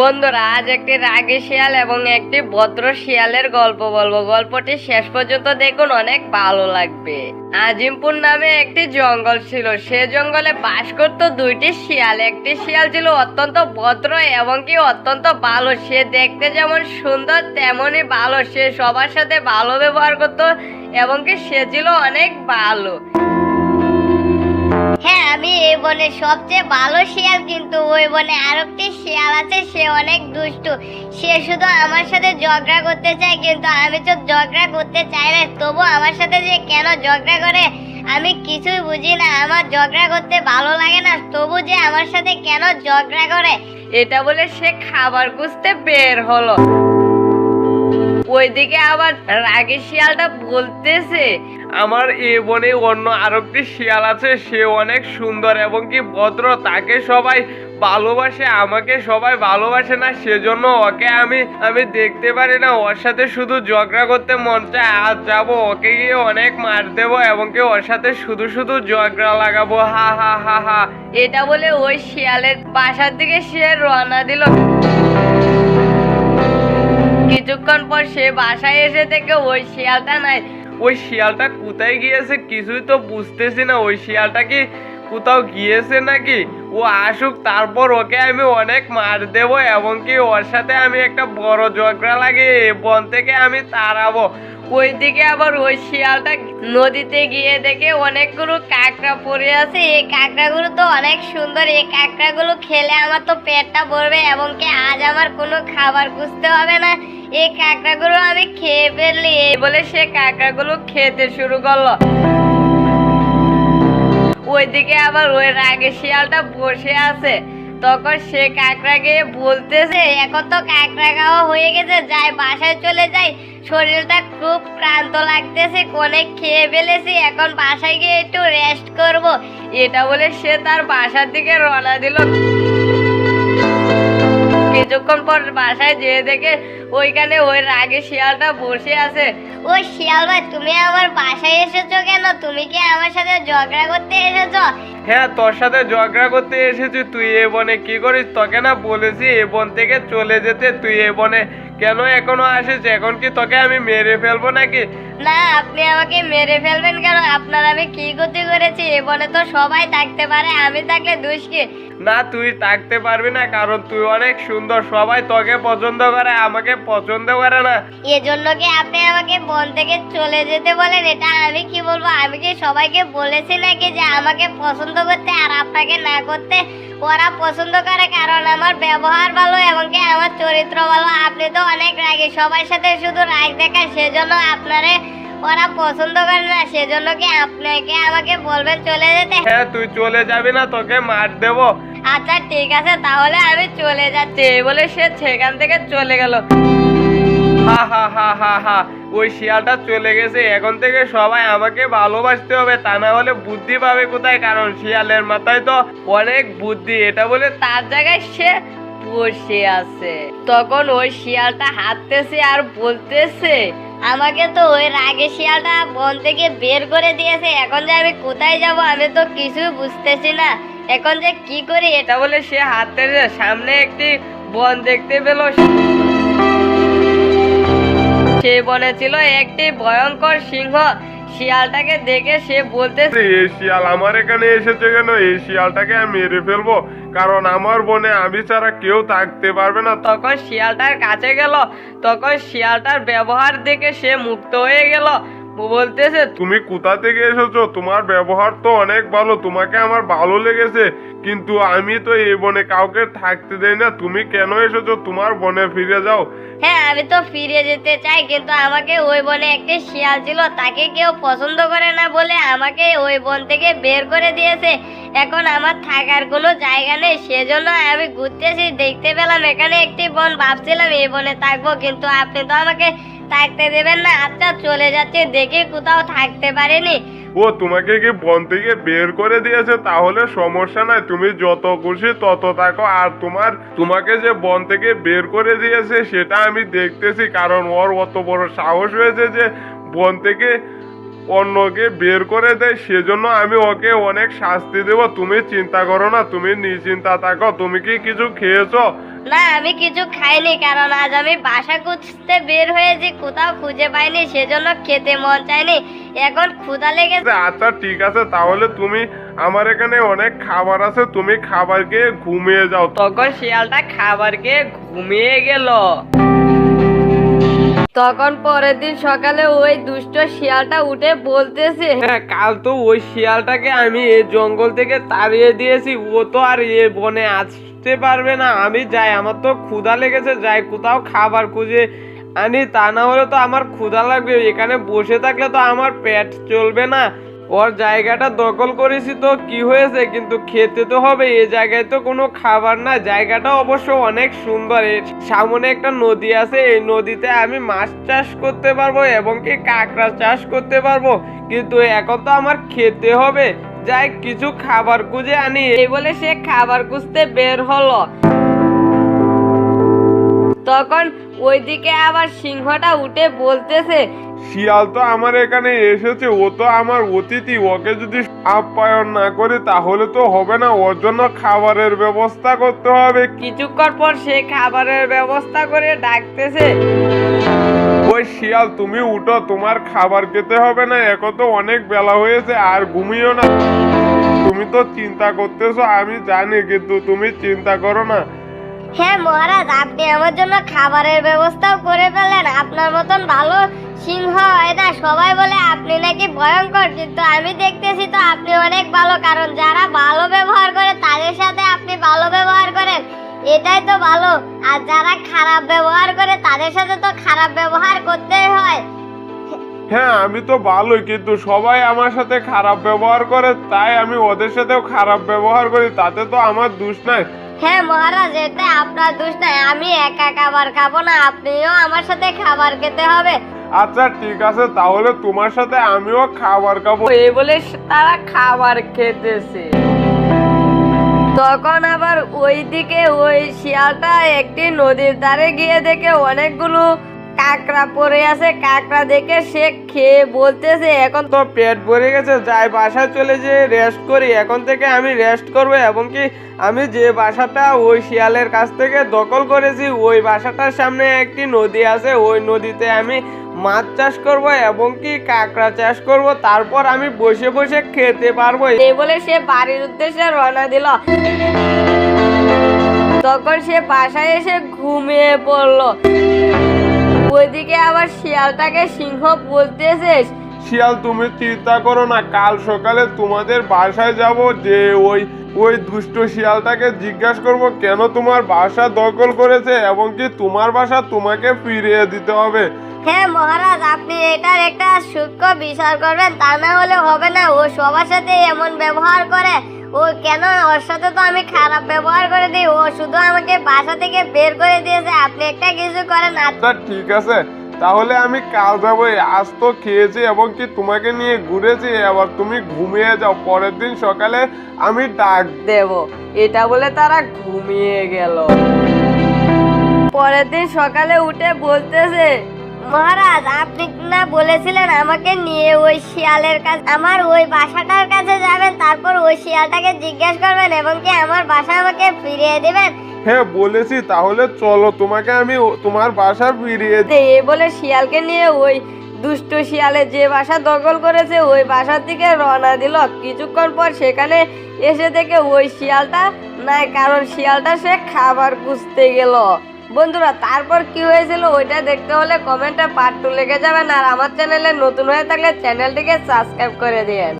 বন্ধুরা, আজ একটি রাগী শিয়াল এবং একটি ভদ্র শিয়ালের গল্প বলব। গল্পটি শেষ পর্যন্ত দেখুন, অনেক ভালো লাগবে। আজিমপুর নামে একটি জঙ্গল ছিল। সে জঙ্গলে বাস করত দুইটি শিয়াল। একটি শিয়াল ছিল অত্যন্ত ভদ্র এবং কি অত্যন্ত ভালো। সে দেখতে যেমন সুন্দর, তেমনই ভালো। সে সবার সাথে ভালো ব্যবহার করত এবং কি সে ছিল অনেক ভালো। হ্যাঁ আমি এই বনে সবচেয়ে ভালো শিয়াল কিন্তু, ওই বনে আরেকটি শিয়াল আছে, সে অনেক দুষ্টু। সে শুধু আমার সাথে ঝগড়া করতে চায় কিন্তু আমি তো ঝগড়া করতে চাই না, তবু আমার সাথে যে কেন ঝগড়া করে, আমি কিছুই বুঝি না। আমার ঝগড়া করতে ভালো লাগে না, তবু যে আমার সাথে কেন ঝগড়া করে? এটা বলে সে খাবার খুঁজতে বের হলো। ওইদিকে আবার রাগী শিয়ালটা বলতেছে আমার এ বনে অন্য আরেকটি শিয়াল আছে, সে অনেক সুন্দর এবং কি ভদ্র। তাকে সবাই ভালোবাসে, আমাকে সবাই ভালোবাসে না, সেজন্য ওকে আমি আমি দেখতে পারি না। ওর সাথে শুধু ঝগড়া করতে মন চায় আজ যাব, ওকে গিয়ে অনেক মার দেবো এবং কি ওর সাথে শুধু শুধু ঝগড়া লাগাবো। হা হা হা হা। এটা বলে ওই শিয়ালের বাসার দিকে সে রওনা দিল। কিছুক্ষণ পর সে বাসায় এসে দেখে ওই শিয়ালটা নাই। ওই শিয়ালটা কোথায় গিয়েছে কিছুই তো বুঝতেছি না। ওই শিয়ালটা কি কোথাও গিয়েছে নাকি? ও আসুক, তারপর ওকে আমি অনেক মার দেবো এবং কি ওর সাথে আমি একটা বড় ঝগড়া লাগে বন থেকে আমি তাড়াবো। ওইদিকে আবার ওই শিয়ালটা নদীতে গিয়ে দেখে অনেকগুলো কাঁকড়া পড়ে আছে। এই কাঁকড়াগুলো তো অনেক সুন্দর। এই কাঁকড়াগুলো খেলে আমার তো পেটটা ভরবে এবং কি আজ আমার কোনো খাবার খুঁজতে হবে না। এই কাঁকড়াগুলো আমি খেয়ে ফেললি। এই বলে সে কাঁকড়াগুলো খেতে শুরু করল। ওইদিকে আবার ওই রাগে শিয়ালটা বসে আছে। তখন সে কাঁকড়াকে বলতেছে, এখন তো কাঁকড়া খাওয়া হয়ে গেছে, যাই বাসায় চলে যাই। শরীরটা খুব ক্লান্ত লাগতেছে অনেক খেয়ে ফেলেছি, এখন বাসায় গিয়ে একটু রেস্ট করব। এটা বলে সে তার বাসার দিকে রওনা দিল। কিছুক্ষণ পর বাসায় যেয়ে দেখে ওইখানে ওই রাগে শিয়ালটা বসে আছে। ওই শিয়াল ভাই, তুমি আমার বাসায় এসেছ কেন? তুমি কি আমার সাথে ঝগড়া করতে এসেছ? হ্যাঁ তোর সাথে ঝগড়া করতে এসেছি তুই এ বনে কি করিস? তোকে না বলেছি এ বন থেকে চলে যেতে তুই এ বনে কেন এখনও আসিস? এখন কি তোকে আমি মেরে ফেলব নাকি? না আপনি আমাকে মেরে ফেলবেন কেন? আপনার আমি কি ক্ষতি করেছি? এ বনে তো সবাই থাকতে পারে আমি থাকলে দুষ কি? না তুই থাকতে পারবি না কারণ তুই অনেক সুন্দর সবাই তোকে পছন্দ করে আমাকে পছন্দ করে না। এজন্য কি আপনি আমাকে বন থেকে চলে যেতে বলেন? এটা আমি কি বলব? আমি কি সবাইকে বলেছি নাকি যে আমাকে পছন্দ করতে আর আপনাকে না করতে ওরা পছন্দ করে কারণ আমার ব্যবহার ভালো এবং কি আমার চরিত্র ভালো। আপনি তো অনেক রাগী সবার সাথে শুধু রাগ দেখায় সেজন্য আপনারে ওরা পছন্দ করে না। সেজন্য কি আপনাকে আমাকে বলবেন চলে যেতে? হ্যাঁ তুই চলে যাবি না তোকে মার দেবো। আচ্ছা ঠিক আছে তাহলে আমি চলে যাচ্ছি বলে সে সেখান থেকে চলে গেল। ওই শিয়ালটা চলে গেছে। এখন থেকে সবাই আমাকে ভালোবাসতে হবে। তা না হলে বুদ্ধি পাবে কোথায়? কারণ শিয়ালের মাথায় তো অনেক বুদ্ধি। এটা বলে তার জায়গায় সে বসে আছে। তখন ওই শিয়ালটা হাঁটতেছে আর বলতেছে, আমাকে তো ওই রাগে শিয়ালটা বন থেকে বের করে দিয়েছে। এখন যে আমি কোথায় যাব আমি তো কিছুই বুঝতেছি না। এখন যে কি করি? এটা বলে সে হাঁটতেছে। সামনে একটি বন দেখতে পেল। সে বনে ছিল একটি ভয়ঙ্কর সিংহ। শিয়ালটাকে দেখে সে বলতে এই শিয়াল আমার এখানে এসেছে কেন? এই শিয়ালটাকে আমি মেরে ফেলব। কারণ আমার বনে আমি ছাড়া কেউ থাকতে পারবে না। তখন শিয়ালটার কাছে গেল। তখন শিয়ালটার ব্যবহার দেখে সে মুক্ত হয়ে গেল। বলতেছে তুমি কোথা থেকে এসেছ? তোমার ব্যবহার তো অনেক ভালো তোমাকে আমার ভালো লেগেছে। কিন্তু আমি তো এই বনে কাউকে থাকতে দেই না। তুমি কেন এসেছ? তোমার বনে ফিরে যাও। হ্যাঁ আমি তো ফিরে যেতে চাই কিন্তু আমাকে ওই বনে একটি শিয়াল ছিল। তাকে কেউ পছন্দ করে না বলে আমাকে ওই বন থেকে বের করে দিয়েছে। এখন আমার থাকার কোনো জায়গা নেই সেজন্য আমি ঘুরতেছি। দেখতে পেলাম এখানে একটি বন। ভাবছিলাম এই বনে থাকব কিন্তু আপনি তো আমাকে থাকতে দেবেন না। আচ্ছা চলে যাচ্ছে, দেখে কোথাও থাকতে পারেনি। ও, তোমাকে কি বন থেকে বের করে দিয়েছে? তাহলে সমস্যা নাই, তুমি যত খুশি তত থাকো। আর তোমার, তোমাকে যে বন থেকে বের করে দিয়েছে, সেটা আমি দেখতেছি, কারণ ওর অত বড় সাহস হয়েছে যে বন থেকে অন্যকে বের করে দেয় সেজন্য আমি ওকে অনেক শাস্তি দেবো। তুমি চিন্তা করো না তুমি নিশ্চিন্তা থাকো। তুমি কি কিছু খেয়েছো? না আমি কিছু খাইনি কারণ আজ আমি বাসা খুঁজতে বের হয়েছি কোথাও খুঁজে পাইনি সেজন্য খেতে মন চাইনি। এখন ক্ষুধা লেগেছে। আচ্ছা ঠিক আছে তাহলে তুমি আমার এখানে অনেক খাবার আছে তুমি খাবার খেয়ে ঘুমিয়ে যাও। তখন শিয়ালটা খাবার খেয়ে ঘুমিয়ে গেল। তখন পরের দিন সকালে ওই দুষ্ট শিয়ালটা উঠে বলতেছে হ্যাঁ কাল তো ওই শিয়ালটাকে আমি এই জঙ্গল থেকে তাড়িয়ে দিয়েছি, ও তো আর এ বনে আসতে পারবে না। আমি যাই, আমার তো ক্ষুধা লেগেছে, যাই, কোথাও খাবার খুঁজে আনি, তা না হলে তো আমার ক্ষুধা লাগবে। এখানে বসে থাকলে তো আমার পেট চলবে না। ওর জায়গাটা দখল করেছি তো কি হয়েছে, কিন্তু খেতে তো হবে এই জায়গায় তো কোনো খাবার না, জায়গাটা অবশ্য অনেক সুন্দর। এর সামনে একটা নদী আছে, এই নদীতে আমি মাছ চাষ করতে পারব এবং কি কাঁকড়া চাষ করতে পারব, কিন্তু এখন তো আমার খেতে হবে। যাই, কিছু খাবার খুঁজে আনি। এই বলে সে খাবার খুঁজতে বের হলো। তখন ওইদিকে আবার সিংহটা উঠে বলতেছে শিয়াল তো আমার এখানে এসেছে ও তো আমার অতিথি ওকে যদি আপ্যায়ন না করি তাহলে তো হবে না ওর জন্য খাবারের ব্যবস্থা করতে হবে। কিছুক্ষণ পর সে খাবারের ব্যবস্থা করে ডাকতেছে। ওই শিয়াল তুমি উঠো তোমার খাবার খেতে হবে না এখন তো অনেক বেলা হয়েছে আর ঘুমিও না। তুমি তো চিন্তা করতেছো আমি জানি কিন্তু তুমি চিন্তা করো না। হ্যাঁ মহারাজ, আপনি আমার জন্য খাবারের ব্যবস্থাও করে ফেলেন। আপনার মতন ভালো সিংহ হয় না। সবাই বলে আপনি নাকি ভয়ঙ্কর, কিন্তু আমি দেখতেছি তো আপনি অনেক ভালো, কারণ যারা ভালো ব্যবহার করে, তাদের সাথে আপনি ভালো ব্যবহার করেন। এটাই তো ভালো। আর যারা খারাপ ব্যবহার করে, তাদের সাথে তো খারাপ ব্যবহার করতেই হয়। হ্যাঁ আমি তো ভালোই, কিন্তু সবাই আমার সাথে খারাপ ব্যবহার করে, তাই আমি ওদের সাথেও খারাপ ব্যবহার করি, তাতে তো আমার দোষ নাই। হ্যাঁ মহারাজ এটা আপনার দোষ নাই। আমি একা খাবার খাব না আপনিও আমার সাথে খাবার খেতে হবে। আচ্ছা ঠিক আছে তাহলে তোমার সাথে আমিও খাবার খাব। এই বলে তারা খাবার খেতেছে। তখন আবার ওইদিকে ওই শিয়ালটা একটি নদীর ধারে গিয়ে দেখে অনেকগুলো কাঁকড়া পড়ে আছে কাঁকড়া দেখে সে খেয়ে বলতেছে এখন তো পেট ভরে গেছে যাই বাসায় চলে যে রেস্ট করি। এখন থেকে আমি রেস্ট করব এবং কি আমি যে বাসাটা ওই শিয়ালের কাছ থেকে দখল করেছি ওই বাসাটার সামনে একটি নদী আছে। ওই নদীতে আমি মাছ চাষ করব এবং কি কাঁকড়া চাষ করব। তারপর আমি বসে বসে খেতে পারব। এই বলে সে বাড়ির উদ্দেশ্যে রওনা দিল। তখন সে বাসায় এসে ঘুমিয়ে পড়ল। ওইদিকে আবার শিয়ালটাকে সিংহ বলতেছে শিয়াল তুমি চিন্তা করো না কাল সকালে তোমাদের বাসায় যাব যে ওই ওই দুষ্ট শিয়ালটাকে জিজ্ঞাসা করব কেন তোমার বাসা দখল করেছে এবং কি তোমার বাসা তোমাকে ফিরিয়ে দিতে হবে। হ্যাঁ মহারাজ আপনি এটার একটা সূক্ষ্ম বিচার করবেন তা না হলে হবে না। ও সবার সাথে এমন ব্যবহার করে। ও কেন? ওর সাথে তো আমি খারাপ ব্যবহার করে দিই। ও শুধু আমাকে বাসা থেকে বের করে দিয়েছে। আপনি একটা কিছু করেন আর আচ্ছা ঠিক আছে। তাহলে আমি কাল যাব আজ তো খেয়েছি এবং কি তোমাকে নিয়ে ঘুরেছি। এবার তুমি ঘুমিয়ে যাও। পরের দিন সকালে আমি ডাক দেব। এটা বলে তারা ঘুমিয়ে গেল। পরের দিন সকালে উঠে বলতেছে মহারাজ আপনি বলেছিলেন আমাকে নিয়ে ওই শিয়ালের কাছে আমার ওই বাসাটার কাছে যাবেন তারপর ওই শিয়ালটাকে জিজ্ঞেস করবেন এবং কি আমার বাসা আমাকে ফিরিয়ে দিবেন? হ্যাঁ বলেছি। তাহলে চলো তোমাকে আমি তোমার বাসা ফিরিয়ে এ বলে শিয়ালকে নিয়ে ওই দুষ্ট শিয়ালে যে বাসা দখল করেছে ওই বাসার দিকে রওনা দিল। কিছুক্ষণ পর সেখানে এসে দেখে ওই শিয়ালটা নাই কারণ শিয়ালটা সে খাবার খুঁজতে গেল। বন্ধুরা, তারপর কি হয়েছিল ওইটা দেখতে হলে কমেন্টে পার্ট টু লেগে যাবেন আর আমার চ্যানেলে নতুন হয়ে থাকলে চ্যানেলটিকে সাবস্ক্রাইব করে দিয়েন।